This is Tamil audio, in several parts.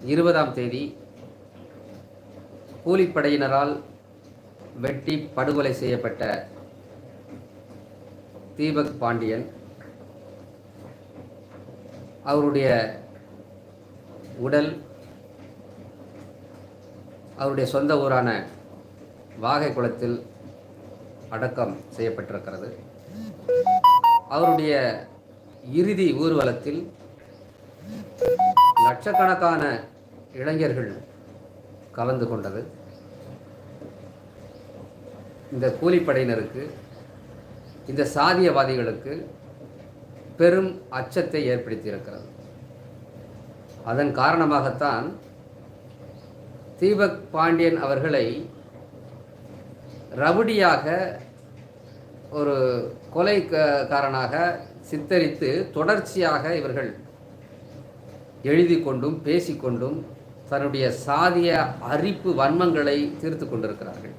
இருபதாம் தேதி கூலிப்படையினரால் வெட்டி படுகொலை செய்யப்பட்ட தீபக் பாண்டியன் அவருடைய உடல் அவருடைய சொந்த ஊரான வாகை குளத்தில் அடக்கம் செய்யப்பட்டிருக்கிறது. அவருடைய இறுதி ஊர்வலத்தில் லட்சக்கணக்கான இளைஞர்கள் கலந்து கொண்டது. இந்த கூலிப்படையினருக்கு இந்த சாதியவாதிகளுக்கு பெரும் அச்சத்தை ஏற்படுத்தியிருக்கிறது. அதன் காரணமாகத்தான் தீபக் பாண்டியன் அவர்களை ரவுடியாக ஒரு கொலைக்காரனாக சித்தரித்து தொடர்ச்சியாக இவர்கள் எழுதி கொண்டும் பேசிக்கொண்டும் தன்னுடைய சாதிய அரிப்பு வன்மங்களை தீர்த்து கொண்டிருக்கிறார்கள்.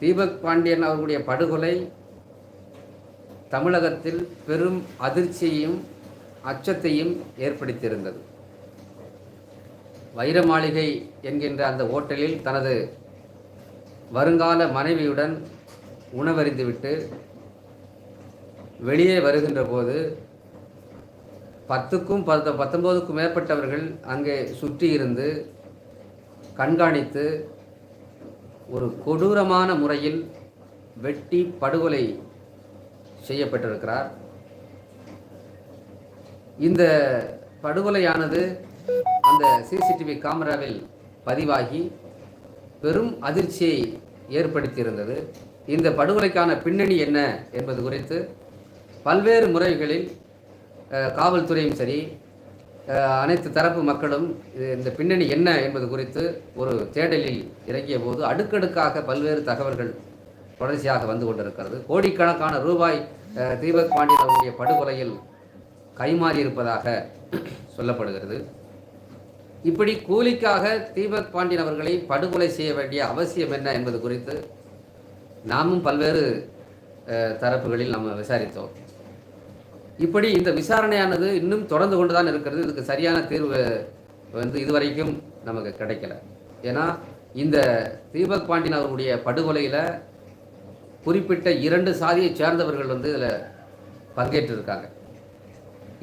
தீபக் பாண்டியன் அவர்களுடைய படுகொலை தமிழகத்தில் பெரும் அதிர்ச்சியையும் அச்சத்தையும் ஏற்படுத்தியிருந்தது. வைர மாளிகை என்கின்ற அந்த ஓட்டலில் தனது வருங்கால மனைவியுடன் உணவறிந்துவிட்டு வெளியே வருகின்ற போது பத்துக்கும் பத்து பத்தொம்போதுக்கும் மேற்பட்டவர்கள் அங்கே சுற்றி இருந்து கண்காணித்து ஒரு கொடூரமான முறையில் வெட்டி படுகொலை செய்யப்பட்டிருக்கிறார். இந்த படுகொலையானது அந்த சிசிடிவி கேமராவில் பதிவாகி பெரும் அதிர்ச்சியை ஏற்படுத்தியிருந்தது. இந்த படுகொலைக்கான பின்னணி என்ன என்பது குறித்து பல்வேறு முறைகளில் காவல்துறையும் சரி அனைத்து தரப்பு மக்களும் இது- இந்த பின்னணி என்ன என்பது குறித்து ஒரு தேடலில் இறங்கிய போது அடுக்கடுக்காக பல்வேறு தகவல்கள் தொடர்ச்சியாக வந்து கொண்டிருக்கிறது. கோடிக்கணக்கான ரூபாய் தீபக் பாண்டியன் அவருடைய படுகொலையில் கைமாறி இருப்பதாக சொல்லப்படுகிறது. இப்படி கூலிக்காக தீபக் பாண்டியன் அவர்களை படுகொலை செய்ய வேண்டிய அவசியம் என்ன என்பது குறித்து நாமும் பல்வேறு தரப்புகளில் நம்ம விசாரித்தோம். இப்படி இந்த விசாரணையானது இன்னும் தொடர்ந்து கொண்டு தான் இருக்கிறது. இதுக்கு சரியான தீர்வு வந்து இதுவரைக்கும் நமக்கு கிடைக்கல. ஏன்னா இந்த தீபக் பாண்டியன் அவருடைய படுகொலையில் குறிப்பிட்ட இரண்டு சாதியை சேர்ந்தவர்கள் வந்து இதில் பங்கேற்றிருக்காங்க.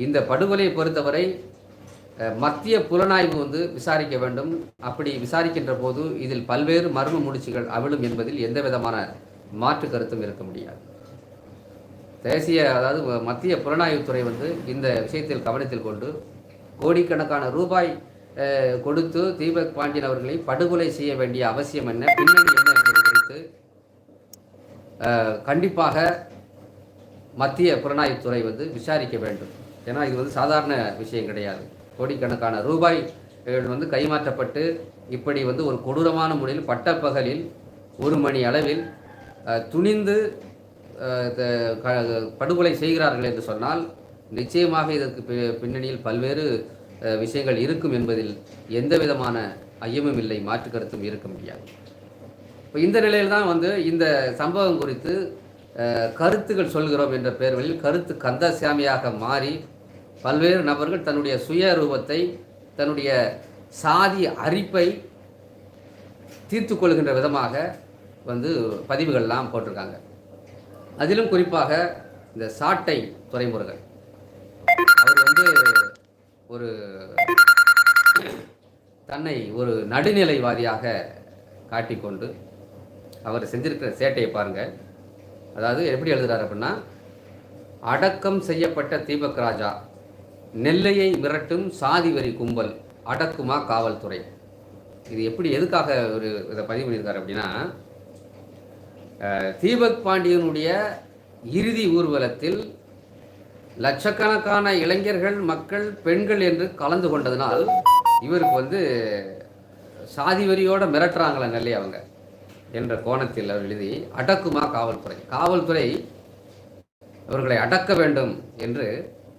இந்த படுகொலையை பொறுத்தவரை மத்திய புலனாய்வு வந்து விசாரிக்க வேண்டும். அப்படி விசாரிக்கின்ற போது இதில் பல்வேறு மர்ம முடிச்சுகள் அவிழும் என்பதில் எந்த விதமான மாற்று கருத்தும் இருக்க முடியாது. தேசிய அதாவது மத்திய புலனாய்வுத்துறை வந்து இந்த விஷயத்தில் கவனத்தில் கொண்டு கோடிக்கணக்கான ரூபாய் கொடுத்து தீபக் பாண்டியன் அவர்களை படுகொலை செய்ய வேண்டிய அவசியம் என்ன பின்னணி என்ன என்பது குறித்து கண்டிப்பாக மத்திய புலனாய்வுத்துறை வந்து விசாரிக்க வேண்டும். ஏன்னா இது வந்து சாதாரண விஷயம் கிடையாது. கோடிக்கணக்கான ரூபாய் வந்து கைமாற்றப்பட்டு இப்படி வந்து ஒரு கொடூரமான முறையில் பட்டப்பகலில் ஒரு மணி அளவில் துணிந்து படுகொலை செய்கிறார்கள் என்று சொன்னால் நிச்சயமாக இதற்கு பி- பின்னணியில் பல்வேறு விஷயங்கள் இருக்கும் என்பதில் எந்த விதமான ஐயமும் இல்லை மாற்று கருத்தும் இருக்க முடியாது. இப்போ இந்த நிலையில் தான் வந்து இந்த சம்பவம் குறித்து கருத்துகள் கருத்துக்கள் சொல்கிறோம் என்ற பெயர்களில் கருத்து கந்தசாமியாக மாறி பல்வேறு நபர்கள் தன்னுடைய சுய ரூபத்தை தன்னுடைய சாதி அரிப்பை தீர்த்து கொள்கின்ற விதமாக வந்து பதிவுகள்லாம் போட்டிருக்காங்க. அதிலும் குறிப்பாக இந்த சாட்டை துறைமுருகன். அவர் வந்து ஒரு தன்னை ஒரு நடுநிலைவாதியாக காட்டிக்கொண்டு அவர் செஞ்சிருக்கிற சேட்டையை பாருங்கள் அதாவது எப்படி எழுதுகிறார் அப்படின்னா அடக்கம் செய்யப்பட்ட தீபக் ராஜா நெல்லையை மிரட்டும் சாதி வரி கும்பல் அடக்குமா காவல்துறை. இது எப்படி எதுக்காக ஒரு இதை பதிவு பண்ணியிருக்காரு அப்படின்னா தீபக் பாண்டியனுடைய இறுதி ஊர்வலத்தில் லட்சக்கணக்கான இளைஞர்கள் மக்கள் பெண்கள் என்று கலந்து கொண்டதனால் இவருக்கு வந்து சாதி வரியோட மிரட்டுறாங்களே நெல்லை அவங்க என்ற கோணத்தில் அவர் எழுதி அடக்குமா காவல்துறை? காவல்துறை அவர்களை அடக்க வேண்டும் என்று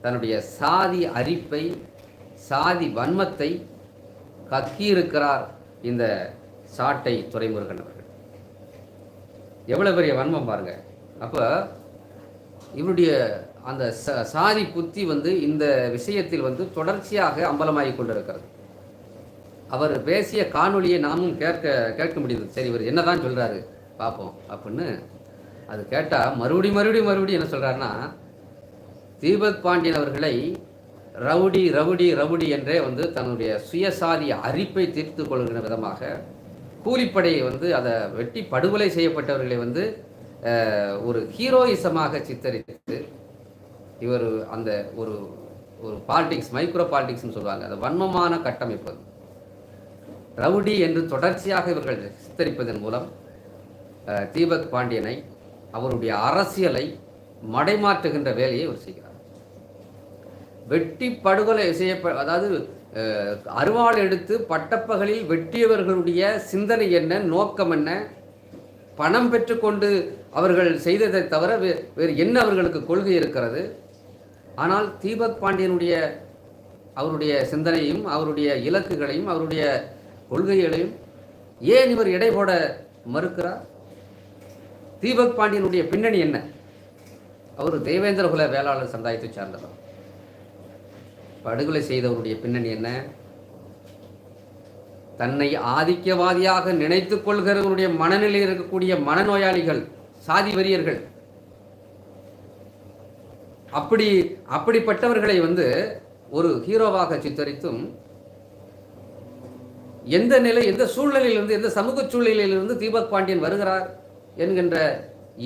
தன்னுடைய சாதி அரிப்பை சாதி வன்மத்தை கக்கியிருக்கிறார் இந்த சாட்டை துறைமுருகன் எவ்வளோ எவ்வளவு பெரிய வன்மம் பாருங்க. அப்போ இவருடைய அந்த ச- சாதி புத்தி வந்து இந்த விஷயத்தில் வந்து தொடர்ச்சியாக அம்பலமாகி கொண்டிருக்கிறது. அவர் பேசிய காணொலியை நாமும் கேட்க கேட்க முடியுது. சரி இவர் என்னதான் சொல்கிறாரு பார்ப்போம் அப்படின்னு அது கேட்டால் மறுபடி மறுபடி மறுபடி என்ன சொல்கிறாருன்னா தீபக் பாண்டியன் அவர்களை ரவுடி ரவுடி ரவுடி என்றே வந்து தன்னுடைய சுயசாதி அரிப்பை தீர்த்து கொள்கிற விதமாக கூலிப்படையை வந்து அதை வெட்டி படுகொலை செய்யப்பட்டவர்களை வந்து ஒரு ஹீரோயிசமாக சித்தரித்து இவர் அந்த ஒரு ஒரு பாலிடிக்ஸ் மைக்ரோ பாலிடிக்ஸ்னு சொல்லுவாங்க அது வன்மமான கட்டமைப்பு அது. ரவுடி என்று தொடர்ச்சியாக இவர்கள் சித்தரிப்பதன் மூலம் தீபக் பாண்டியனை அவருடைய அரசியலை மடைமாற்றுகின்ற வேலையை அவர் செய்கிறார் வெட்டி படுகொலை செய்ய அதாவது அருவாள் எடுத்து பட்டப்பகலில் வெட்டியவர்களுடைய சிந்தனை என்ன நோக்கம் என்ன? பணம் பெற்றுக்கொண்டு அவர்கள் செய்ததை தவிர வேறு என்ன அவர்களுக்கு கொள்கை இருக்கிறது? ஆனால் தீபக் பாண்டியனுடைய அவருடைய சிந்தனையும் அவருடைய இலக்குகளையும் அவருடைய கொள்கைகளையும் ஏன் இவர் எடை போட மறுக்கிறார்? தீபக் பாண்டியனுடைய பின்னணி என்ன? அவர் தேவேந்திர குல வேளாளர் சமுதாயத்தை சார்ந்தவர். படுகொலை செய்தவருடைய பின்னணி என்ன? தன்னை ஆதிக்கவாதியாக நினைத்துக் கொள்கிறவருடைய மனநிலையில் இருக்கக்கூடிய மனநோயாளிகள் சாதி வெறியர்கள். அப்படி அப்படிப்பட்டவர்களை வந்து ஒரு ஹீரோவாக சித்தரித்தும் எந்த நிலை எந்த சூழ்நிலையிலிருந்து எந்த சமூக சூழ்நிலையிலிருந்து தீபக் பாண்டியன் வருகிறார் என்கின்ற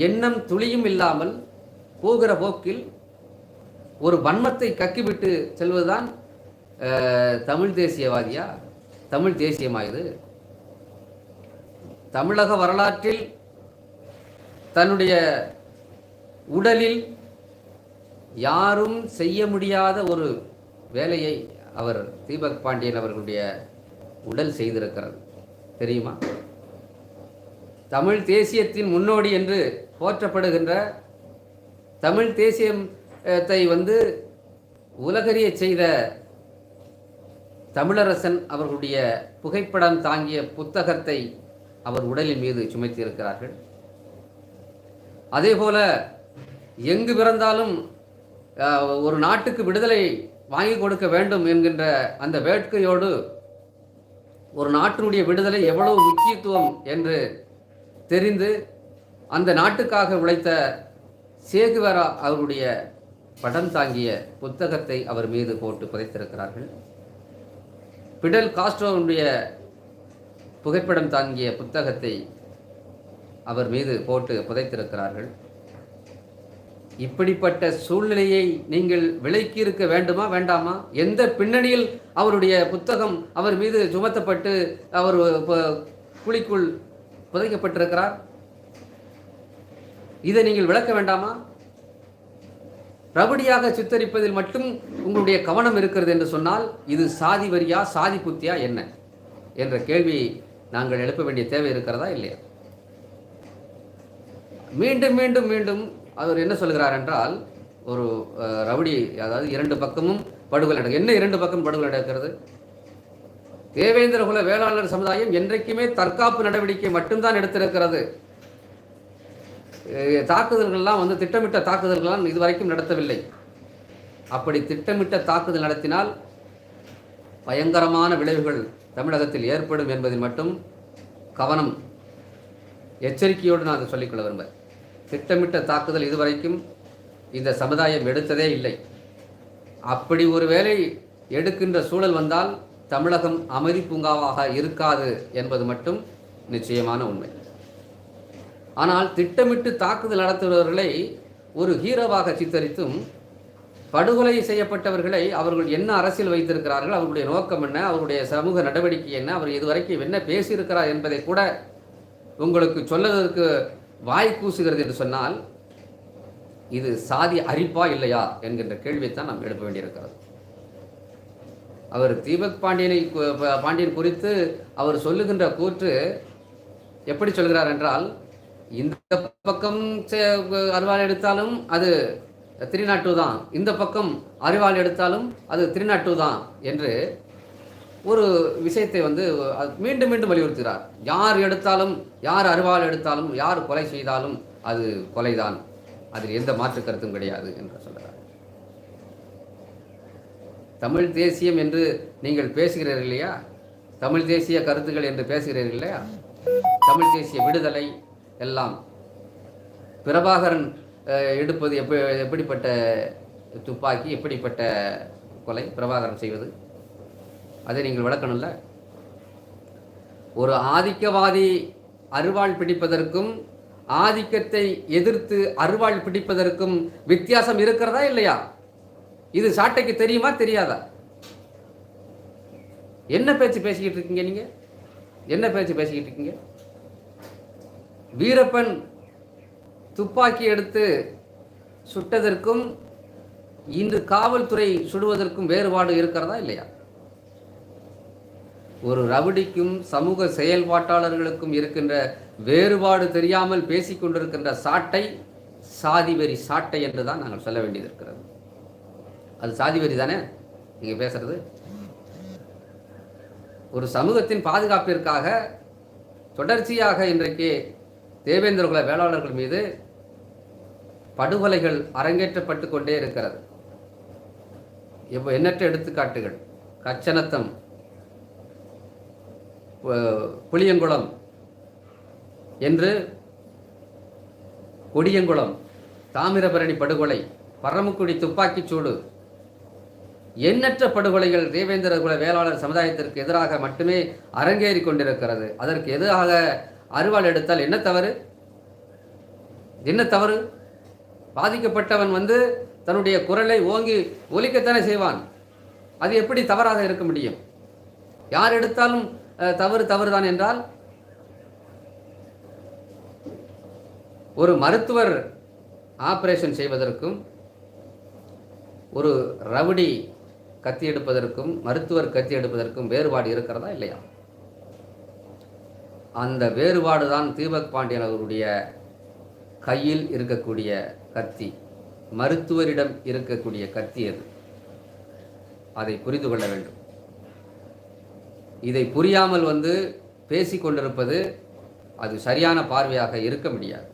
எண்ணம் துளியும் இல்லாமல் போகிற போக்கில் ஒரு வன்மத்தை கக்கிவிட்டு செல்வதுதான் தமிழ் தேசியவாதியா? தமிழ் தேசியமா இது தமிழக வரலாற்றில் தன்னுடைய உடலில் யாரும் செய்ய முடியாத ஒரு வேலையை அவர் தீபக் பாண்டியன் அவர்களுடைய உடல் செய்திருக்கிறது. தெரியுமா? தமிழ் தேசியத்தின் முன்னோடி என்று போற்றப்படுகின்ற தமிழ் தேசியம் தை வந்து உலகறிய செய்த தமிழரசன் அவர்களுடைய புகைப்படம் தாங்கிய புத்தகத்தை அவர் உடலின் மீது சுமைத்திருக்கிறார்கள் அதேபோல எங்கு பிறந்தாலும் ஒரு நாட்டுக்கு விடுதலை வாங்கி கொடுக்க வேண்டும் என்கின்ற அந்த வேட்கையோடு ஒரு நாட்டினுடைய விடுதலை எவ்வளவு முக்கியத்துவம் என்று தெரிந்து அந்த நாட்டுக்காக உழைத்த சேகுவரா அவருடைய படம் தாங்கிய புத்தகத்தை அவர் மீது போட்டு புதைத்திருக்கிறார்கள். பிடல் காஸ்ட்ரோனுடைய புகைப்படம் தாங்கிய புத்தகத்தை அவர் மீது போட்டு புதைத்திருக்கிறார்கள். இப்படிப்பட்ட சூழ்நிலையை நீங்கள் விலக்கி இருக்க வேண்டுமா வேண்டாமா? எந்த பின்னணியில் அவருடைய புத்தகம் அவர் மீது சுமத்தப்பட்டு அவர் குழிக்குள் புதைக்கப்பட்டிருக்கிறார்? இதை நீங்கள் விளக்க வேண்டாமா? ரபடியாக சித்தரிப்பதில் மட்டும் உங்களுடைய கவனம் இருக்கிறது என்று சொன்னால் இது சாதி வரியா சாதி புத்தியா என்ன? என்ற கேள்வி நாங்கள் எழுப்ப வேண்டிய தேவை இருக்கிறதா இல்லையா? மீண்டும் மீண்டும் மீண்டும் அவர் என்ன சொல்கிறார் என்றால் ஒரு அஹ், ரவுடி அதாவது இரண்டு பக்கமும் படுகொலை நடக்கும் என்ன இரண்டு பக்கம் படுகொலை நடக்கிறது? தேவேந்திர குல வேளாளர் சமுதாயம் என்றைக்குமே தற்காப்பு நடவடிக்கை மட்டும்தான் எடுத்திருக்கிறது. தாக்குதல்கள்லாம் வந்து திட்டமிட்ட தாக்குதல்கள்லாம் இதுவரைக்கும் நடத்தவில்லை. அப்படி திட்டமிட்ட தாக்குதல் நடத்தினால் பயங்கரமான விளைவுகள் தமிழகத்தில் ஏற்படும் என்பதில் மட்டும் கவனம் எச்சரிக்கையோடு நான் அதை சொல்லிக்கொள்ள விரும்புகிறேன். திட்டமிட்ட தாக்குதல் இதுவரைக்கும் இந்த சமுதாயம் எடுத்ததே இல்லை. அப்படி ஒருவேளை எடுக்கின்ற சூழல் வந்தால் தமிழகம் அமைதி பூங்காவாக இருக்காது என்பது மட்டும் நிச்சயமான உண்மை. ஆனால் திட்டமிட்டு தாக்குதல் நடத்துபவர்களை ஒரு ஹீரோவாக சித்தரித்தும் படுகொலை செய்யப்பட்டவர்களை அவர்கள் என்ன அரசியல் வைத்திருக்கிறார்கள் அவர்களுடைய நோக்கம் என்ன அவருடைய சமூக நடவடிக்கை என்ன அவர் இதுவரைக்கும் என்ன பேசியிருக்கிறார் என்பதை கூட உங்களுக்கு சொல்லுவதற்கு வாய் கூசுகிறது என்று சொன்னால் இது சாதி அரிப்பா இல்லையா என்கின்ற கேள்வியைத்தான் நாம் எழுப்ப வேண்டியிருக்கிறது. அவர் தீபக் பாண்டியனை பாண்டியன் குறித்து அவர் சொல்லுகின்ற கூற்று எப்படி சொல்கிறார் என்றால் இந்த பக்கம் செ- அருவாள் எடுத்தாலும் அது திருநாட்டு தான். இந்த பக்கம் அறிவாள் எடுத்தாலும் அது திருநாட்டு தான் என்று ஒரு விஷயத்தை வந்து அது மீண்டும் மீண்டும் வலியுறுத்துகிறார். யார் எடுத்தாலும் யார் அருவாள் எடுத்தாலும் யார் கொலை செய்தாலும் அது கொலைதான். அதில் எந்த மாற்று கருத்தும் கிடையாது என்று சொல்கிறார். தமிழ் தேசியம் என்று நீங்கள் பேசுகிறீர்கள் இல்லையா? தமிழ் தேசிய கருத்துக்கள் என்று பேசுகிறீர்கள் இல்லையா? தமிழ் தேசிய விடுதலை எல்லாம். பிரபாகரன் எடுப்பது எப்ப எப்படிப்பட்ட துப்பாக்கி எப்படிப்பட்ட கொலை பிரபாகரன் செய்வது? அதை நீங்கள் விளக்கணும்ல ஒரு ஆதிக்கவாதி அருவாள் பிடிப்பதற்கும் ஆதிக்கத்தை எதிர்த்து அருவாள் பிடிப்பதற்கும் வித்தியாசம் இருக்கிறதா இல்லையா? இது சாட்டைக்கு தெரியுமா தெரியாதா? என்ன பேச்சு பேசிக்கிட்டு இருக்கீங்க நீங்கள் என்ன பேச்சு பேசிக்கிட்டு இருக்கீங்க? வீரப்பன் துப்பாக்கி எடுத்து சுட்டதற்கும் இன்று காவல்துறை சுடுவதற்கும் வேறுபாடு இருக்கிறதா இல்லையா? ஒரு ரவுடிக்கும் சமூக செயல்பாட்டாளர்களுக்கும் இருக்கின்ற வேறுபாடு தெரியாமல் பேசிக்கொண்டிருக்கின்ற சாட்டை சாதிவெறி சாட்டை என்று தான் நாங்கள் சொல்ல வேண்டியது இருக்கிறது. அது சாதிவெறி தானே? நீங்கள் பேசுறது. ஒரு சமூகத்தின் பாதுகாப்பிற்காக தொடர்ச்சியாக இன்றைக்கு தேவேந்திர குல வேளாளர்கள் மீது படுகொலைகள் அரங்கேற்றப்பட்டு கொண்டே இருக்கிறது. இப்போ எண்ணற்ற எடுத்துக்காட்டுகள். கச்சனத்தம் புளியங்குளம் என்று கொடியங்குளம் தாமிரபரணி படுகொலை பரமக்குடி துப்பாக்கிச் சூடு எண்ணற்ற படுகொலைகள் தேவேந்திர குல வேளாளர் சமுதாயத்திற்கு எதிராக மட்டுமே அரங்கேறி கொண்டிருக்கிறது. அதற்கு எதிராக அருவாள் எடுத்தால் என்ன தவறு? என்ன தவறு? பாதிக்கப்பட்டவன் வந்து தன்னுடைய குரலை ஓங்கி ஒலிக்கத்தானே செய்வான். அது எப்படி தவறாக இருக்க முடியும்? யார் எடுத்தாலும் தவறு தவறுதான் என்றால்? ஒரு மருத்துவர் ஆபரேஷன் செய்வதற்கும் ஒரு ரவுடி கத்தி எடுப்பதற்கும் மருத்துவர் கத்தி எடுப்பதற்கும் வேறுபாடு இருக்கிறதா இல்லையா? அந்த வேறுபாடு தான் தீபக் பாண்டியன் அவருடைய கையில் இருக்கக்கூடிய கத்தி மருத்துவரிடம் இருக்கக்கூடிய கத்தி அது. அதை புரிந்து கொள்ள வேண்டும். இதை புரியாமல் வந்து பேசிக் கொண்டிருப்பது அது சரியான பார்வையாக இருக்க முடியாது.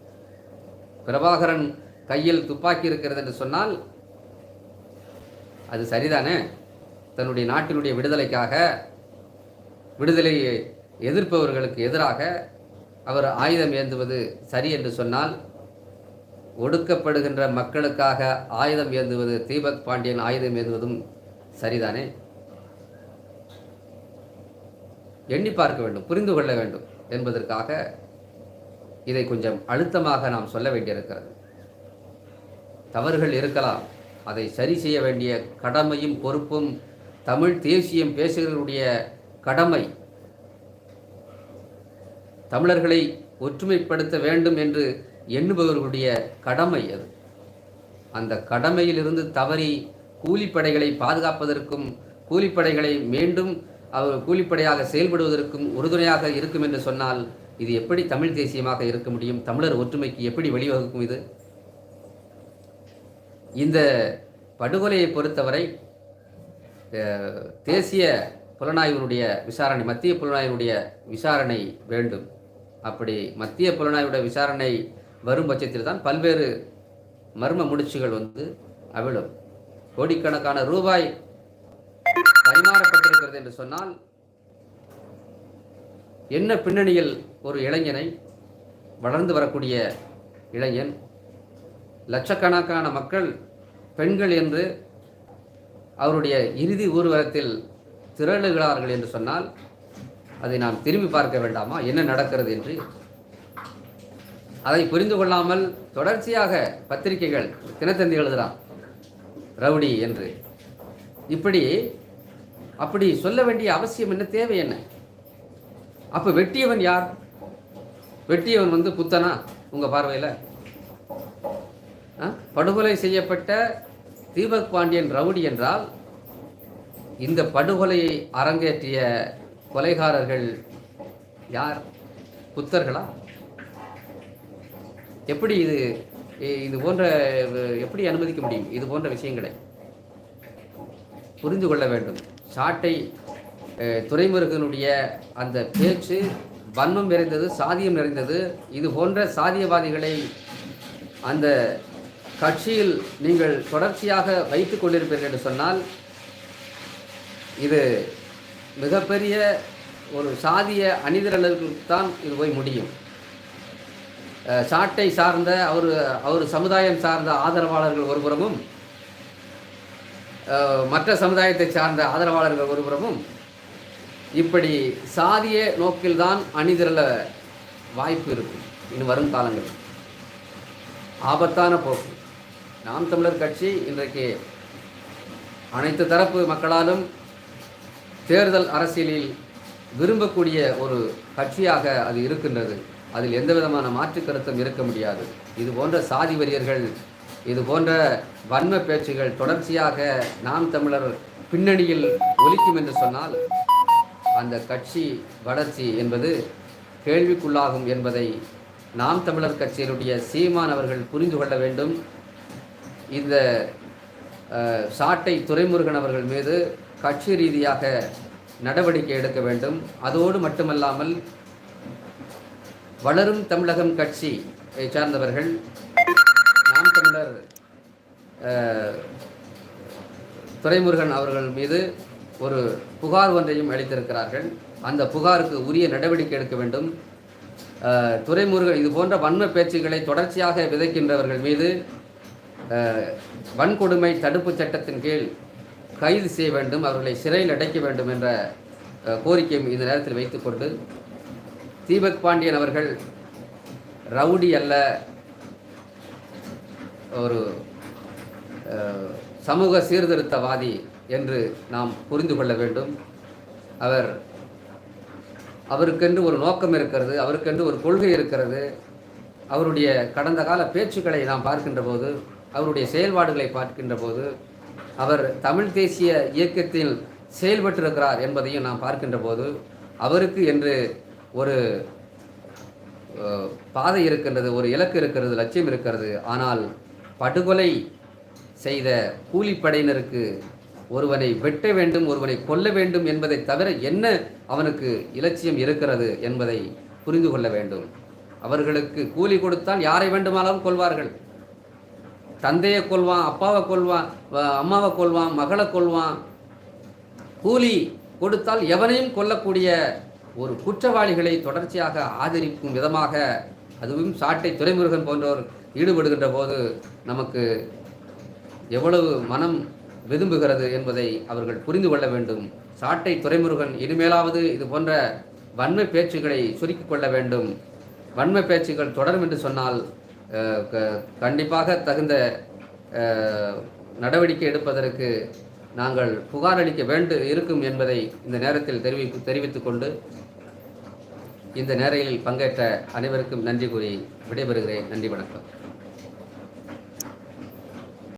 பிரபாகரன் கையில் துப்பாக்கி இருக்கிறது என்று சொன்னால் அது சரிதானே? தன்னுடைய நாட்டினுடைய விடுதலைக்காக விடுதலையை எதிர்ப்பவர்களுக்கு எதிராக அவர் ஆயுதம் ஏந்துவது சரி என்று சொன்னால் ஒடுக்கப்படுகின்ற மக்களுக்காக ஆயுதம் ஏந்துவது தீபக் பாண்டியன் ஆயுதம் ஏந்துவதும் சரிதானே? எண்ணி பார்க்க வேண்டும் புரிந்து கொள்ள வேண்டும் என்பதற்காக இதை கொஞ்சம் அழுத்தமாக நாம் சொல்ல வேண்டியிருக்கிறது. தவறுகள் இருக்கலாம் அதை சரி செய்ய வேண்டிய கடமையும் பொறுப்பும் தமிழ் தேசியம் பேசுகிறவருடைய கடமை தமிழர்களை ஒற்றுமைப்படுத்த வேண்டும் என்று எண்ணுபவர்களுடைய கடமை அது. அந்த கடமையிலிருந்து தவறி கூலிப்படைகளை பாதுகாப்பதற்கும் கூலிப்படைகளை மீண்டும் அவர் கூலிப்படையாக செயல்படுவதற்கும் உறுதுணையாக இருக்கும் என்று சொன்னால் இது எப்படி தமிழ் தேசியமாக இருக்க முடியும்? தமிழர் ஒற்றுமைக்கு எப்படி வழிவகுக்கும் இது? இந்த படுகொலையை பொறுத்தவரை தேசிய புலனாய்வினுடைய விசாரணை மத்திய புலனாய்வுடைய விசாரணை வேண்டும். அப்படி மத்திய புலனாய்வுடைய விசாரணை வரும் பட்சத்தில் தான் பல்வேறு மர்ம முடிச்சுகள் வந்து அவிழும். கோடிக்கணக்கான ரூபாய் பரிமாறப்பட்டிருக்கிறது என்று சொன்னால் என்ன பின்னணியில் ஒரு இளைஞனை வளர்ந்து வரக்கூடிய இளைஞன்? லட்சக்கணக்கான மக்கள் பெண்கள் என்று அவருடைய இறுதி ஊர்வலத்தில் திரளுகிறார்கள் என்று சொன்னால் அதை நாம் திரும்பி பார்க்க வேண்டாமா? என்ன நடக்கிறது என்று? அதை புரிந்து கொள்ளாமல் தொடர்ச்சியாக பத்திரிகைகள் தினத்தந்தி எழுதுகிறான் ரவுடி என்று. இப்படி அப்படி சொல்ல வேண்டிய அவசியம் என்ன? தேவை என்ன? அப்போ வெட்டியவன் யார்? வெட்டியவன் வந்து புத்தனா உங்கள் பார்வையில்? படுகொலை செய்யப்பட்ட தீபக் பாண்டியன் ரவுடி என்றால் இந்த படுகொலையை அரங்கேற்றிய கொலைகாரர்கள் யார்? புத்தர்களா? எப்படி இது இது போன்ற எப்படி அனுமதிக்க முடியும்? இது போன்ற விஷயங்களை புரிந்து கொள்ள வேண்டும். சாட்டை துறைமுருகனுடைய அந்த பேச்சு வன்மம் நிறைந்தது சாதியம் நிறைந்தது. இது போன்ற சாதியவாதிகளை அந்த கட்சியில் நீங்கள் தொடர்ச்சியாக வைத்துக் கொண்டிருப்பீர்கள் என்று சொன்னால் இது மிகப்பெரிய ஒரு சாதிய அணிதிரளர்களுக்கு தான் இது போய் முடியும். சாட்டை சார்ந்த அவர் அவர் சமுதாயம் சார்ந்த ஆதரவாளர்கள் ஒருபுறமும் மற்ற சமுதாயத்தை சார்ந்த ஆதரவாளர்கள் ஒருபுறமும் இப்படி சாதிய நோக்கில்தான் அணிதிரள வாய்ப்பு இருக்கும். இன்னும் வரும் காலங்களில் ஆபத்தான போக்கு. நாம் தமிழர் கட்சி இன்றைக்கு அனைத்து தரப்பு மக்களாலும் தேர்தல் அரசியலில் விரும்பக்கூடிய ஒரு கட்சியாக அது இருக்கின்றது. அதில் எந்த விதமான மாற்று கருத்தும் இருக்க முடியாது. இது போன்ற சாதி வெறியர்கள் இது போன்ற வன்ம பேச்சுகள் தொடர்ச்சியாக நாம் தமிழர் பின்னணியில் ஒலிக்கும் என்று சொன்னால் அந்த கட்சி வளர்ச்சி என்பது கேள்விக்குள்ளாகும் என்பதை நாம் தமிழர் கட்சியினுடைய சீமான் அவர்கள் புரிந்து கொள்ள வேண்டும். இந்த சாட்டை துரைமுருகன் அவர்கள் மீது கட்சி ரீதியாக நடவடிக்கை எடுக்க வேண்டும். அதோடு மட்டுமல்லாமல் வளரும் தமிழகம் கட்சி சார்ந்தவர்கள் நாம் தமிழர் துரைமுருகன் அவர்கள் மீது ஒரு புகார் ஒன்றையும் அளித்திருக்கிறார்கள். அந்த புகாருக்கு உரிய நடவடிக்கை எடுக்க வேண்டும். துறைமுருகன் இது போன்ற வன்ம பேச்சுக்களை தொடர்ச்சியாக விதைக்கின்றவர்கள் மீது வன்கொடுமை தடுப்புச் சட்டத்தின் கீழ் கைது செய்ய வேண்டும் அவர்களை சிறையில் அடைக்க வேண்டும் என்ற கோரிக்கையும் இந்த நேரத்தில் வைத்துக்கொண்டு தீபக் பாண்டியன் அவர்கள் ரவுடி அல்ல ஒரு சமூக சீர்திருத்தவாதி என்று நாம் புரிந்து கொள்ள வேண்டும். அவர் அவருக்கென்று ஒரு நோக்கம் இருக்கிறது அவருக்கென்று ஒரு கொள்கை இருக்கிறது. அவருடைய கடந்த கால பேச்சுக்களை நாம் பார்க்கின்ற போது அவருடைய செயல்பாடுகளை பார்க்கின்ற போது அவர் தமிழ் தேசிய இயக்கத்தில் செயல்பட்டிருக்கிறார் என்பதையும் நாம் பார்க்கின்ற போது அவருக்கு என்று ஒரு பாதை இருக்கின்றது ஒரு இலக்கு இருக்கிறது லட்சியம் இருக்கிறது. ஆனால் படுகொலை செய்த கூலிப்படையினருக்கு ஒருவனை வெட்ட வேண்டும் ஒருவனை கொல்ல வேண்டும் என்பதை தவிர என்ன அவனுக்கு இலட்சியம் இருக்கிறது என்பதை புரிந்து கொள்ள வேண்டும். அவர்களுக்கு கூலி கொடுத்தால் யாரை வேண்டுமானாலும் கொள்வார்கள் தந்தையை கொள்வான் அப்பாவை கொள்வான் அம்மாவை கொள்வான் மகளை கொள்வான் கூலி கொடுத்தால் எவனையும் கொல்லக்கூடிய ஒரு குற்றவாளிகளை தொடர்ச்சியாக ஆதரிக்கும் விதமாக அதுவும் சாட்டை துறைமுருகன் போன்றோர் ஈடுபடுகின்ற போது நமக்கு எவ்வளவு மனம் விரும்புகிறது என்பதை அவர்கள் புரிந்து கொள்ள வேண்டும். சாட்டை துறைமுருகன் இனிமேலாவது இது போன்ற வன்மை பேச்சுக்களை சுருக்கிக் கொள்ள வேண்டும். வன்மை பேச்சுக்கள் தொடரும் என்று சொன்னால் கண்டிப்பாக தகுந்த நடவடிக்கை எடுப்பதற்கு நாங்கள் புகார் அளிக்க வேண்டு இருக்கும் என்பதை இந்த நேரத்தில் தெரிவி தெரிவித்துக் கொண்டு இந்த நேரையில் பங்கேற்ற அனைவருக்கும் நன்றி கூறி விடைபெறுகிறேன். நன்றி வணக்கம்.